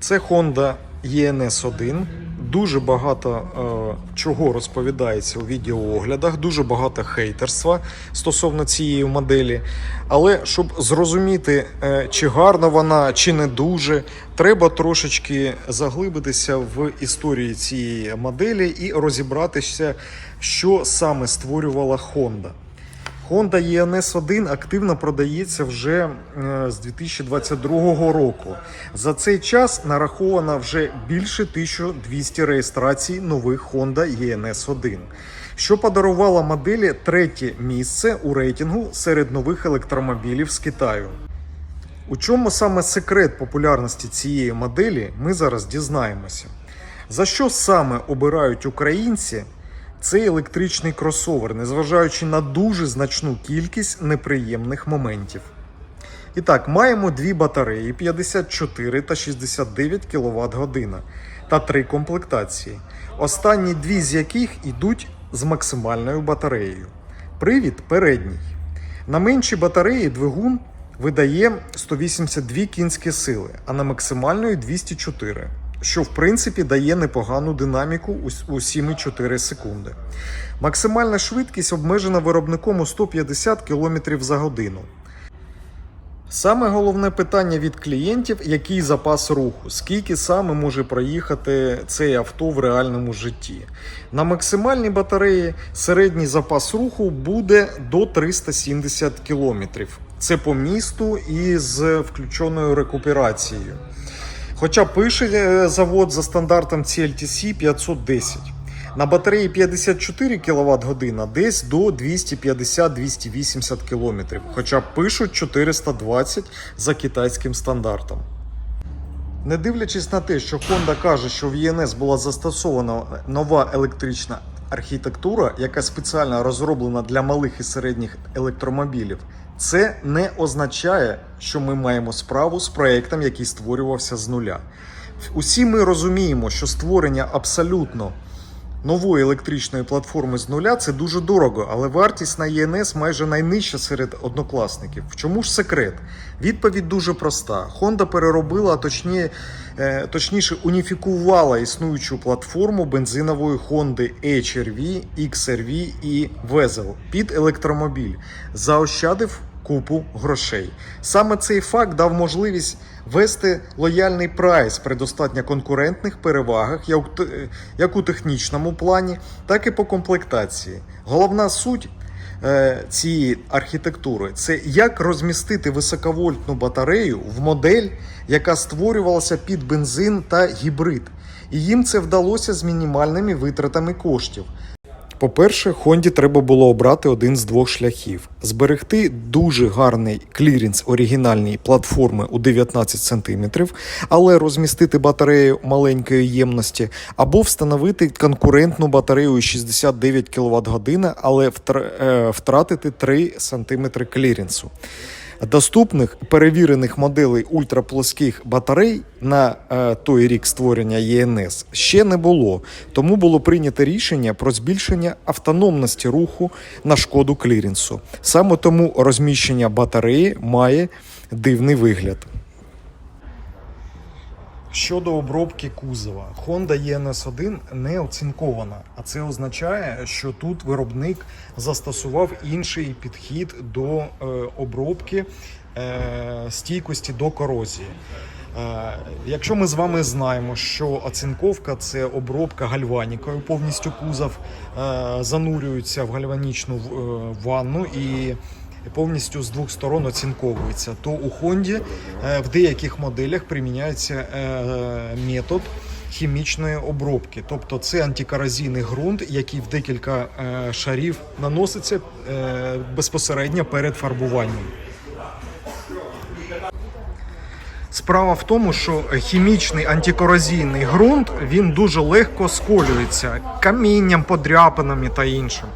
Це Honda ENS 1. Дуже багато е, чого розповідається у відеооглядах, дуже багато хейтерства стосовно цієї моделі. Але щоб зрозуміти, е, чи гарна вона, чи не дуже, треба трошечки заглибитися в історії цієї моделі і розібратися, що саме створювала Honda. Honda ENS 1 активно продається вже е, з 2022 року. За цей час нараховано вже більше 1200 реєстрацій нових Honda ENS 1, що подарувало моделі третє місце у рейтингу серед нових електромобілів з Китаю. У чому саме секрет популярності цієї моделі, ми зараз дізнаємося. За що саме обирають українці цей електричний кросовер, незважаючи на дуже значну кількість неприємних моментів? І так, маємо дві батареї 54 та 69 кВт година та три комплектації. Останні дві з яких йдуть з максимальною батареєю. Привід передній. На меншій батареї двигун видає 182 кінські сили, а на максимальної 204, що в принципі дає непогану динаміку у 7,4 секунди. Максимальна швидкість обмежена виробником у 150 км за годину. Саме головне питання від клієнтів, який запас руху, скільки саме може проїхати цей авто в реальному житті. На максимальній батареї середній запас руху буде до 370 км. Це по місту і з включеною рекуперацією. Хоча пише е, завод за стандартом CLTC 510. На батареї 54 кВт година десь до 250-280 км, хоча пишуть 420 за китайським стандартом. Не дивлячись на те, що Honda каже, що в ЄНС була застосована нова електрична архітектура, яка спеціально розроблена для малих і середніх електромобілів, це не означає, що ми маємо справу з проєктом, який створювався з нуля. Усі ми розуміємо, що створення абсолютно нової електричної платформи з нуля це дуже дорого, але вартість на ЄНС майже найнижча серед однокласників. В чому ж секрет? Відповідь дуже проста: Honda переробила, а точні, е, точніше, уніфікувала існуючу платформу бензинової Honda HR-V, XR-V і Vezel під електромобіль, заощадив купу грошей. Саме цей факт дав можливість вести лояльний прайс при достатньо конкурентних перевагах як у технічному плані, так і по комплектації. Головна суть е, цієї архітектури це як розмістити високовольтну батарею в модель, яка створювалася під бензин та гібрид. І їм це вдалося з мінімальними витратами коштів. По-перше, Хонді треба було обрати один з двох шляхів: зберегти дуже гарний клірінс оригінальної платформи у 19 см, але розмістити батарею маленької ємності, або встановити конкурентну батарею 69 кВт година, але е, втратити 3 см клірінсу. Доступних перевірених моделей ультраплоских батарей на е, той рік створення ЄНС ще не було, тому було прийнято рішення про збільшення автономності руху на шкоду клірінсу. Саме тому розміщення батареї має дивний вигляд. Щодо обробки кузова, Honda ENS 1 не оцінкована, а це означає, що тут виробник застосував інший підхід до е, обробки е, стійкості до корозії. Е, Якщо ми з вами знаємо, що оцінковка це обробка гальванікою, повністю кузов е, занурюється в гальванічну е, ванну і повністю з двох сторон оцінковується, то у Honda е, в деяких моделях приміняється е, метод хімічної обробки. Тобто це антикоразійний ґрунт, який в декілька е, шарів наноситься безпосередньо перед фарбуванням. Справа в тому, що хімічний антикорозійний ґрунт він дуже легко сколюється камінням, подряпинами та іншим.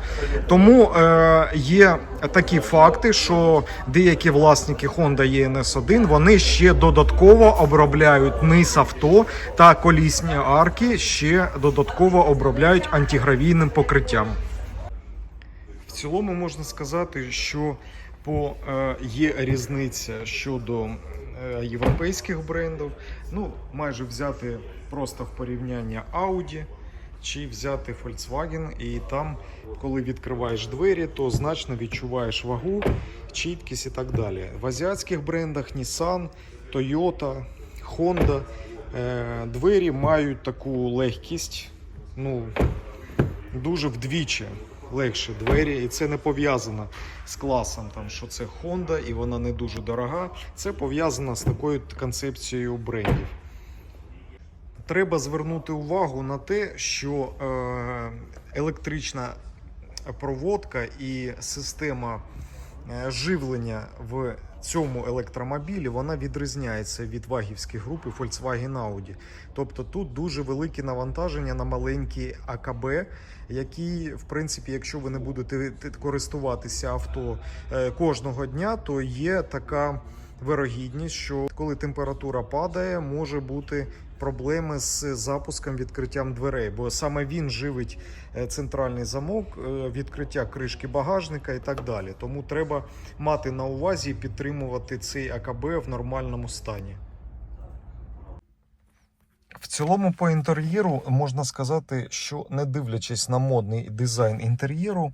Тому е, є такі факти, що деякі власники Honda ENS 1 вони ще додатково обробляють низ авто та колісні арки ще додатково обробляють антигравійним покриттям. В цілому можна сказати, що по, е, є різниця щодо європейських брендів. Ну, майже взяти просто в порівняння Audi чи взяти Volkswagen, і там, коли відкриваєш двері, то значно відчуваєш вагу, чіткість і так далі. В азіатських брендах Nissan, Toyota, Honda е, двері мають таку легкість, ну, дуже вдвічі легші двері, і це не пов'язано з класом, там, що це Honda і вона не дуже дорога. Це пов'язано з такою концепцією брендів. Треба звернути увагу на те, що е, електрична проводка і система е, живлення в цьому електромобілі вона відрізняється від вагівських групи Volkswagen Audi. Тобто тут дуже велике навантаження на маленькі АКБ, які, в принципі, якщо ви не будете користуватися авто е, кожного дня, то є така вирогідність, що коли температура падає, може бути проблеми з запуском відкриттям дверей, бо саме він живить е, центральний замок, е, відкриття кришки багажника і так далі. Тому треба мати на увазі і підтримувати цей АКБ в нормальному стані. В цілому по інтер'єру можна сказати, що не дивлячись на модний дизайн інтер'єру,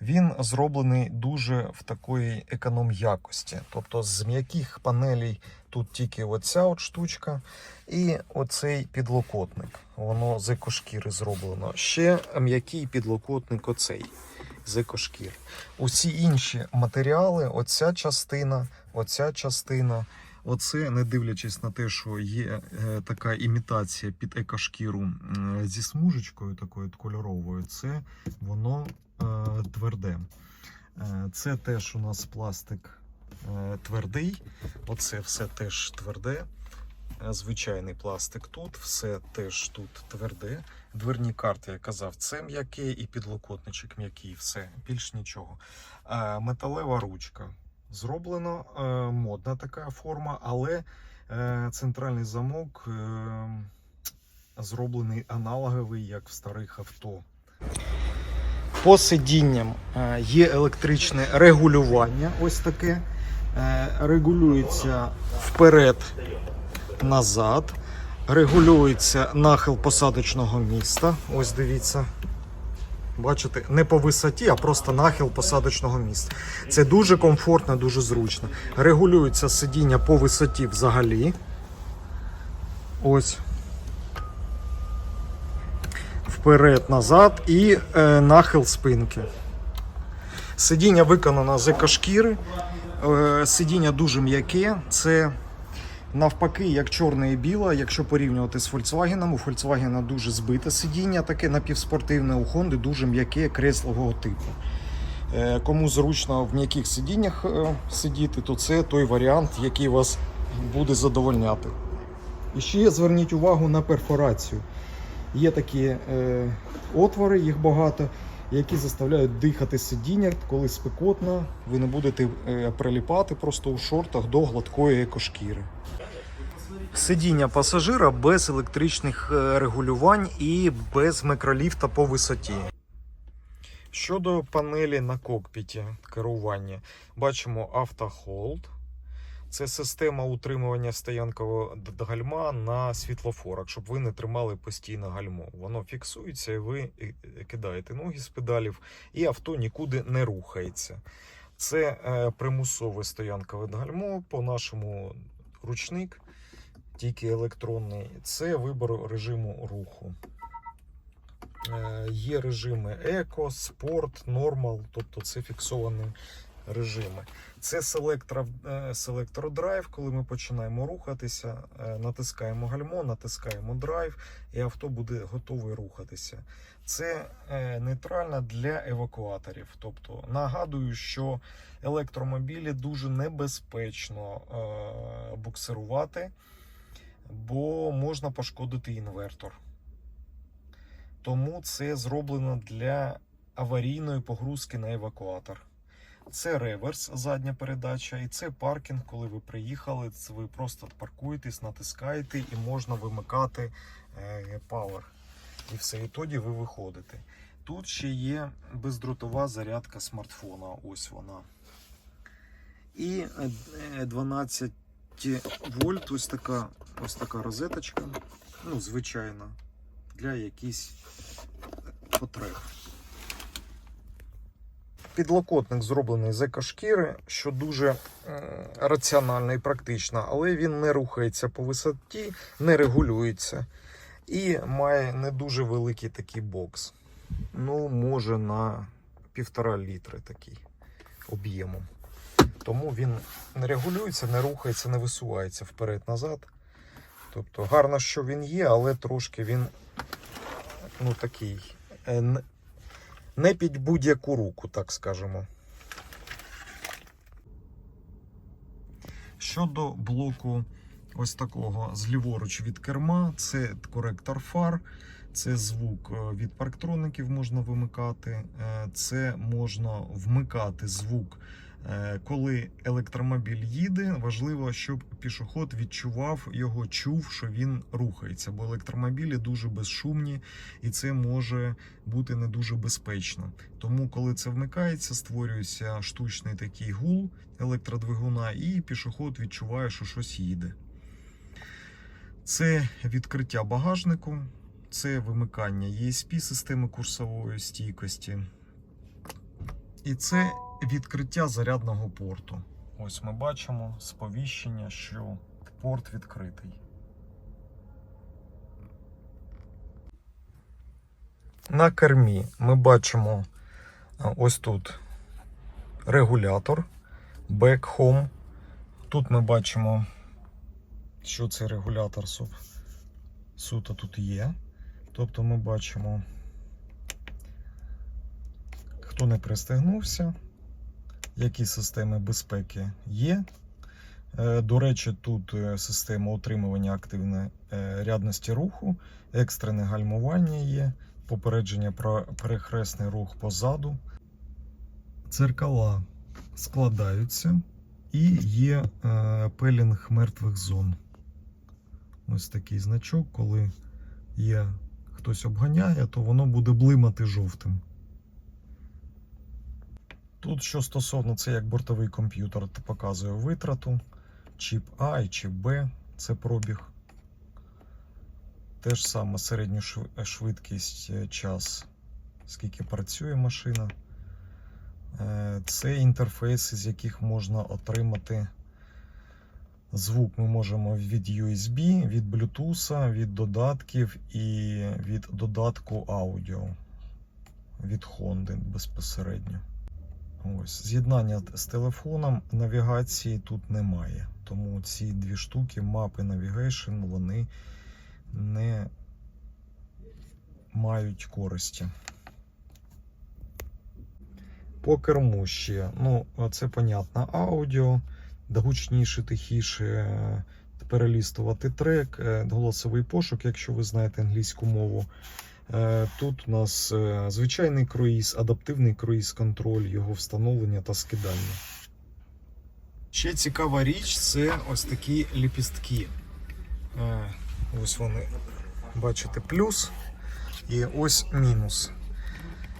він зроблений дуже в такої економ якості. Тобто з м'яких панелей тут тільки оця от штучка і оцей підлокотник. Воно з екошкіри зроблено. Ще м'який підлокотник оцей з екошкір. Усі інші матеріали, оця частина, оця частина. Оце, не дивлячись на те, що є е, така імітація під екошкіру м, зі смужечкою такою кольоровою, це воно е, тверде. Е, це теж у нас пластик е, твердий. Оце все теж тверде. Е, Звичайний пластик тут, все теж тут тверде. Дверні карти, я казав, це м'яке і підлокотничок м'який, все, більш нічого. Е, Металева ручка. Зроблено е, модна така форма, але е, центральний замок е, зроблений аналоговий, як в старих авто. По сидінням є електричне регулювання. Ось таке. Регулюється вперед, назад. Регулюється нахил посадочного міста. Ось дивіться. Бачите, не по висоті, а просто нахил посадочного місця. Це дуже комфортно, дуже зручно. Регулюється сидіння по висоті взагалі. Ось. Вперед, назад і е, нахил спинки. Сидіння виконано з екошкіри. Е, сидіння дуже м'яке. Це навпаки, як чорне і біле, якщо порівнювати з Volkswagen, у Volkswagen дуже збите сидіння, таке напівспортивне, у Honda дуже м'яке креслового типу. Е, Кому зручно в м'яких сидіннях е, сидіти, то це той варіант, який вас буде задовольняти. І ще зверніть увагу на перфорацію. Є такі е, отвори, їх багато, які заставляють дихати сидіння, коли спекотно, ви не будете е, приліпати просто у шортах до гладкої екошкіри. Сидіння пасажира без електричних е, регулювань і без микроліфта по висоті. Щодо панелі на кокпіті керування, бачимо автохолд. Це система утримування стоянкового гальма на світлофорах, щоб ви не тримали постійно гальмо. Воно фіксується, і ви е, е, кидаєте ноги з педалів, і авто нікуди не рухається. Це примусове стоянкове гальмо по нашому ручник, тільки електронний. Це вибор режиму руху. Е, Є режими еко, спорт, нормал, тобто це фіксовані режими. Це е, селектор драйв, коли ми починаємо рухатися, е, натискаємо гальмо, натискаємо драйв, і авто буде готове рухатися. Це нейтрально для евакуаторів. Тобто нагадую, що електромобілі дуже небезпечно буксирувати, бо можна пошкодити інвертор. Тому це зроблено для аварійної погрузки на евакуатор. Це реверс, задня передача, і це паркінг, коли ви приїхали. Ви просто паркуєтесь, натискаєте і можна вимикати е, пауер. І все, і тоді ви виходите. Тут ще є бездротова зарядка смартфона. Ось вона. І е, 12 вольт, ось така, ось така розеточка. Ну, звичайно, для якихось потреб. Підлокотник зроблений з екошкіри, що дуже раціонально і практично, але він не рухається по висоті, не регулюється і має не дуже великий такий бокс. Ну, може на півтора літри такий об'ємом. Тому він не регулюється, не рухається, не висувається вперед-назад. Тобто гарно, що він є, але трошки він ну, такий. е, Не під будь-яку руку, так скажемо. Щодо блоку ось такого зліворуч від керма, це коректор фар, це звук е, від парктроників можна вимикати, е, це можна вмикати звук. Е, Коли електромобіль їде, важливо, щоб пішоход відчував його, чув, що він рухається, бо електромобілі дуже безшумні і це може бути не дуже безпечно. Тому, коли це вмикається, створюється штучний такий гул електродвигуна, і пішоход відчуває, що щось їде. Це відкриття багажнику, це вимикання ESP системи курсової стійкості. І це відкриття зарядного порту. Ось ми бачимо сповіщення, що порт відкритий. На кермі ми бачимо ось тут регулятор Back Home. Тут ми бачимо, що цей регулятор суто тут є. Тобто ми бачимо, хто не пристегнувся, які системи безпеки є. Е, До речі, тут е, система утримування активної е, рядності руху, екстрене гальмування є, попередження про перехресний рух позаду. Церкала складаються і є пелінг мертвих зон. Ось такий значок, коли є хтось обганяє, то воно буде блимати жовтим. Тут, що стосовно це як бортовий комп'ютер, показує витрату, чіп А і чіп Б це пробіг. Теж саме середню швидкість, е, час, скільки працює машина. Е, Це інтерфейси, з яких можна отримати звук. Ми можемо від USB, від Bluetooth, від додатків і від додатку аудіо від Honda безпосередньо. Ось. З'єднання з телефоном навігації тут немає. Тому ці дві штуки, мапи Navigation, вони не мають користі. По керму ще. Ну, це понятно, аудіо, гучніше, тихіше, е, перелістувати трек, е, голосовий пошук, якщо ви знаєте англійську мову. Е, Тут у нас е, звичайний круїз, адаптивний круїз контроль, його встановлення та скидання. Ще цікава річ це ось такі ліпістки. Е, Ось вони, бачите, плюс і ось мінус.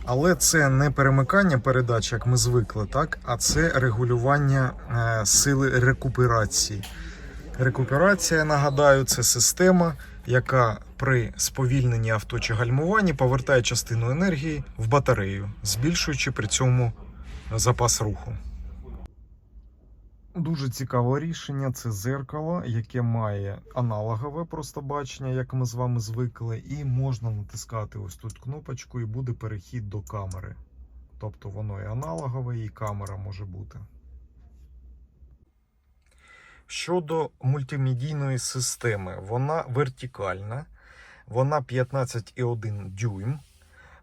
Але це не перемикання передач, як ми звикли, так? а це регулювання сили рекуперації. Рекуперація, нагадаю, це система, яка при сповільненні авто чи гальмуванні повертає частину енергії в батарею, збільшуючи при цьому запас руху. Дуже цікаве рішення це зеркало, яке має аналогове просто бачення, як ми з вами звикли, і можна натискати ось тут кнопочку, і буде перехід до камери. Тобто воно і аналогове, і камера може бути. Щодо мультимедійної системи, вона вертикальна, вона 15,1 дюйм,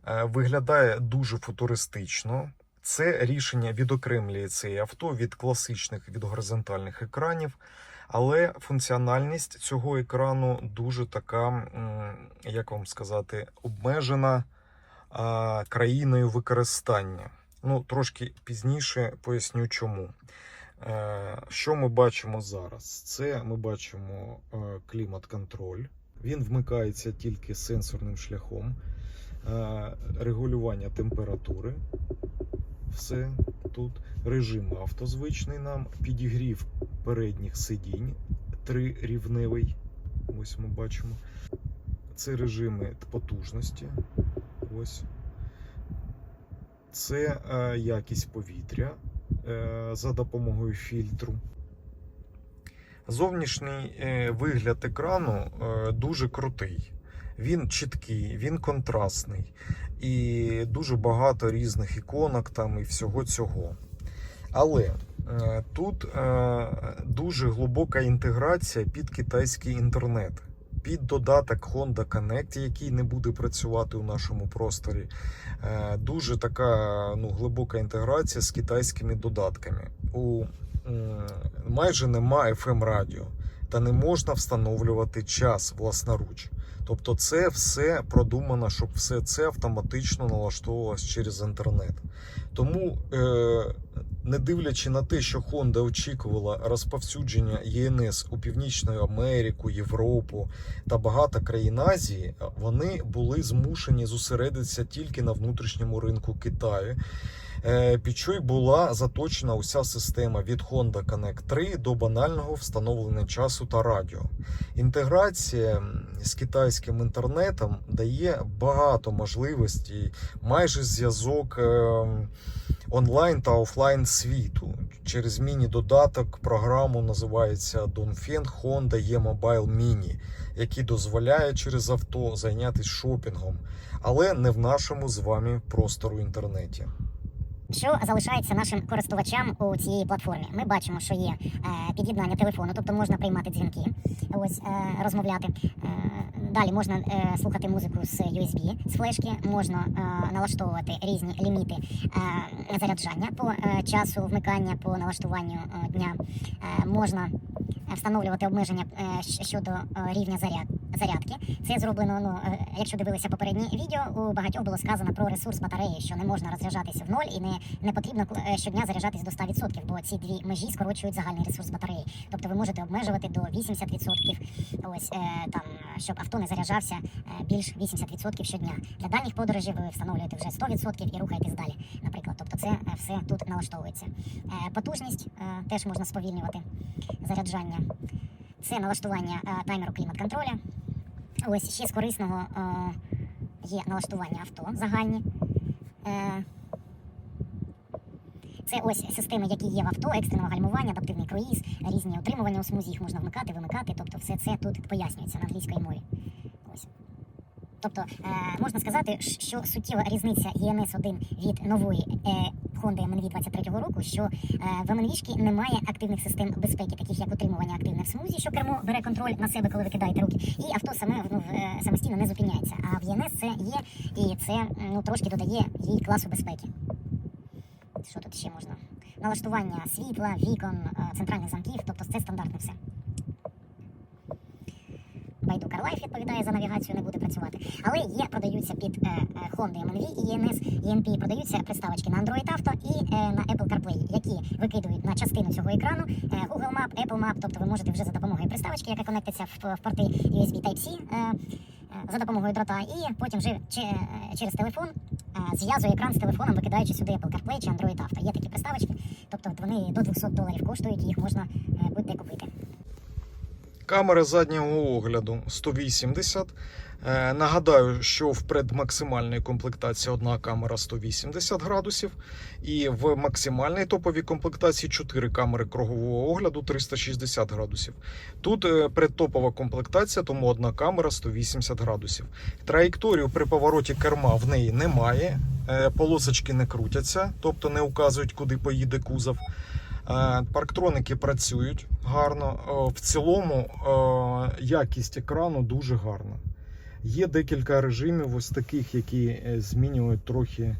е, виглядає дуже футуристично. Це рішення відокремлює цей авто від класичних від горизонтальних екранів, але функціональність цього екрану дуже така, як вам сказати, обмежена країною використання. Ну, трошки пізніше поясню чому. Е, Що ми бачимо зараз? Це ми бачимо е, клімат-контроль. Він вмикається тільки сенсорним шляхом. Е, Регулювання температури. Все. тут режим авто звичний нам, підігрів передніх сидінь, трирівневий. Ось ми бачимо. Це режими потужності. Ось. Це якість повітря за допомогою фільтру. Зовнішній е, вигляд екрану е, дуже крутий. Він чіткий, він контрастний і дуже багато різних іконок там і всього цього. Але е, тут е, дуже глибока інтеграція під китайський інтернет, під додаток Honda Connect, який не буде працювати у нашому просторі. Е, Дуже така ну, глибока інтеграція з китайськими додатками. У майже нема FM радіо та не можна встановлювати час власноруч. Тобто, це все продумано, щоб все це автоматично налаштовувалось через інтернет. Тому, е, не дивлячи на те, що Honda очікувала розповсюдження ЄНС у Північну Америку, Європу та багато країн Азії, вони були змушені зосередитися тільки на внутрішньому ринку Китаю. Е, Під що й була заточена уся система від Honda Connect 3 до банального встановлення часу та радіо. Інтеграція з китайським інтернетом дає багато можливостей, майже зв'язок е, онлайн та офлайн світу. Через міні-додаток програму називається Dongfeng Honda E-Mobile Mini, який дозволяє через авто зайнятися шопінгом, але не в нашому з вами простору інтернеті. Що залишається нашим користувачам у цій платформі? Ми бачимо, що є е, під'єднання телефону, тобто можна приймати дзвінки, ось е, розмовляти. Е, далі можна слухати музику з USB, з флешки, можна налаштовувати різні ліміти заряджання по часу вмикання, по налаштуванню дня. Можна встановлювати обмеження щодо рівня заряд, зарядки. Це зроблено. Ну, е, якщо дивилися попередні відео, у багатьох було сказано про ресурс батареї, що не можна розряджатися в ноль і не, не потрібно е, щодня заряджатись до 100%, бо ці дві межі скорочують загальний ресурс батареї. Тобто ви можете обмежувати до 80%, ось е, там, щоб авто не заряджався більш 80% щодня. Для дальніх подорожей ви встановлюєте вже 100% і рухаєтесь далі. Наприклад, тобто це все тут налаштовується. Потужність теж можна сповільнювати заряджання. Це налаштування таймеру клімат-контроля. Ось ще з корисного е, є налаштування авто загальні. Е, це ось системи, які є в авто, екстреного гальмування, адаптивний круїз, різні отримування у смузі, їх можна вмикати, вимикати. Тобто все це тут пояснюється на англійській мові. Ось. Тобто е, можна сказати, що суттєва різниця ЄНС 1 від нової Honda MNV 23-го року, що е, в MNV немає активних систем безпеки, таких як утримування активне в смузі, що кермо бере контроль на себе, коли ви кидаєте руки, і авто саме ну, е, самостійно не зупиняється. А в ЄНС це є, і це ну, трошки додає їй класу безпеки. Що тут ще можна? Налаштування світла, вікон, е, центральних замків, тобто це стандартне все. Байду CarLife відповідає за навігацію, не буде працювати. Але є, продаються під е, е, Honda MNV і ENS, EMP, продаються приставочки на Android Auto і е, на Apple CarPlay, які викидують на частину цього екрану е, Google Map, Apple Map, тобто ви можете вже за допомогою приставочки, яка конектиться в, в порти USB Type-C, е, е, за допомогою дрота, і потім вже е, через телефон зв'язує екран з телефоном, викидаючи сюди Apple CarPlay чи Android Auto. Є такі приставочки, тобто вони до 200 доларів коштують, їх можна будь-де купити. Камера заднього огляду 180. Е, Нагадаю, що в предмаксимальній комплектації одна камера 180 градусів, і в максимальній топовій комплектації 4 камери кругового огляду 360 градусів. Тут е, предтопова комплектація, тому одна камера 180 градусів. Траєкторію при повороті керма в неї немає, е, полосочки не крутяться, тобто не указують, куди поїде кузов. Е, Парктроники працюють гарно. Е, В цілому е, якість екрану дуже гарна. Є декілька режимів, ось таких, які змінюють трохи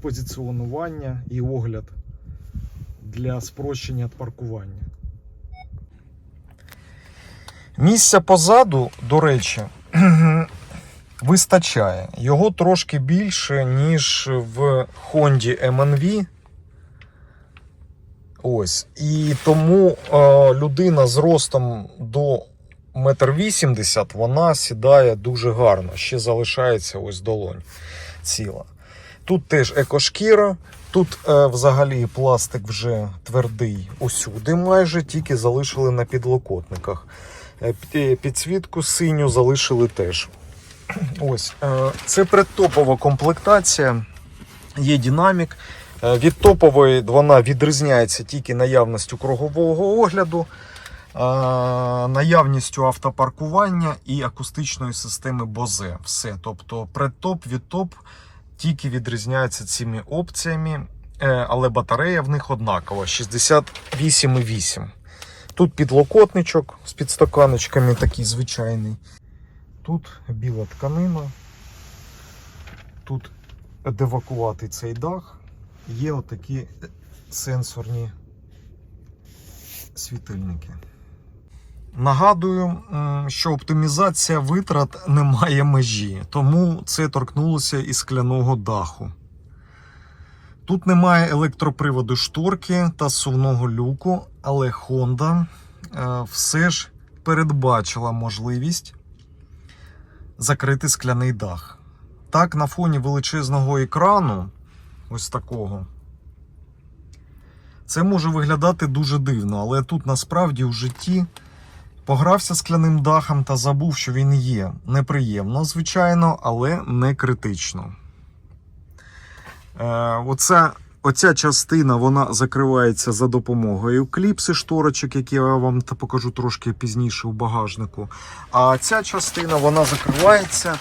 позиціонування і огляд для спрощення паркування. Місця позаду, до речі, вистачає. Його трошки більше, ніж в Honda MNV. Ось. І тому е, людина з ростом до 1,80 м вона сідає дуже гарно. Ще залишається ось долонь ціла. Тут теж екошкіра, тут е, взагалі пластик вже твердий усюди, майже тільки залишили на підлокотниках. Е, Підсвітку синю залишили теж. Ось е, це предтопова комплектація. Є динамік. Е, Від топової вона відрізняється тільки наявністю кругового огляду, е, наявністю автопаркування і акустичної системи Bose. Все. Тобто предтоп від топ тільки відрізняються цими опціями, е, але батарея в них однакова 68,8. Тут підлокотничок з підстаканочками, такий звичайний. Тут біла тканина. Тут девакувати цей дах. Є отакі сенсорні світильники. Нагадую, що оптимізація витрат не має межі, тому це торкнулося і скляного даху. Тут немає електроприводу шторки та сувного люку, але Honda е, все ж передбачила можливість закрити скляний дах. Так, на фоні величезного екрану, ось такого, це може виглядати дуже дивно, але тут насправді у житті погрався скляним дахом та забув, що він є. Неприємно, звичайно, але не критично. Е, оця, оця частина вона закривається за допомогою кліпси шторочок, які я вам покажу трошки пізніше у багажнику. А ця частина вона закривається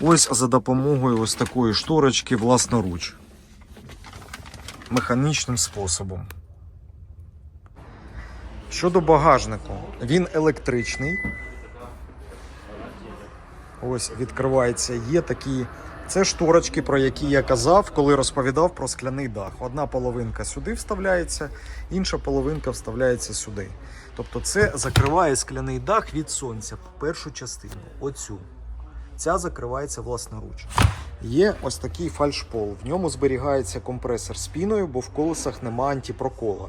ось за допомогою ось такої шторочки власноруч. Механічним способом. Щодо багажнику, він електричний. Ось відкривається. Є такі. Це шторочки, про які я казав, коли розповідав про скляний дах. Одна половинка сюди вставляється, інша половинка вставляється сюди. Тобто це закриває скляний дах від сонця, першу частину, оцю. Ця закривається власноруч. Є ось такий фальшпол. В ньому зберігається компресор з піною, бо в колесах нема антипрокола.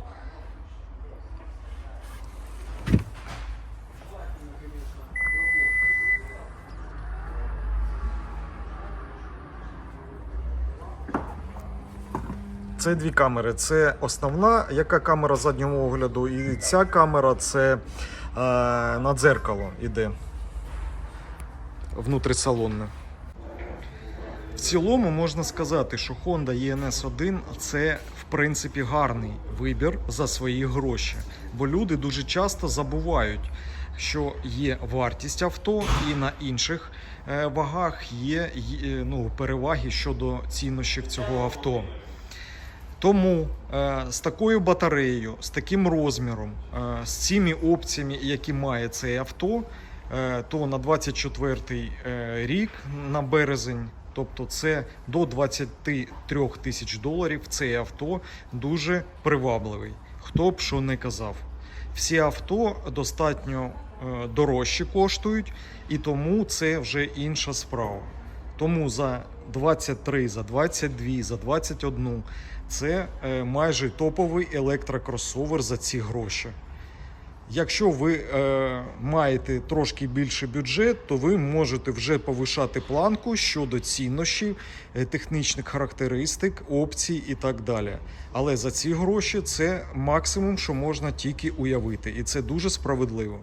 Це дві камери. Це основна, яка камера заднього огляду, і ця камера це е, на дзеркало іде. Внутрисалонне. В цілому можна сказати, що Honda ENS 1 це в принципі гарний вибір за свої гроші. Бо люди дуже часто забувають, що є вартість авто, і на інших е, вагах є є, ну, переваги щодо ціннощів цього авто. Тому е, з такою батареєю, з таким розміром, е, з цими опціями, які має цей авто, е, то на 24 е, рік на березень, тобто це до 23 тисяч доларів, цей авто дуже привабливий. Хто б що не казав. Всі авто достатньо е, дорожчі коштують, і тому це вже інша справа. Тому за 23, за 22, за 21 це е, майже топовий електрокросовер за ці гроші. Якщо ви е, маєте трошки більше бюджет, то ви можете вже повишати планку щодо ціннощів, е, технічних характеристик, опцій і так далі. Але за ці гроші це максимум, що можна тільки уявити, і це дуже справедливо.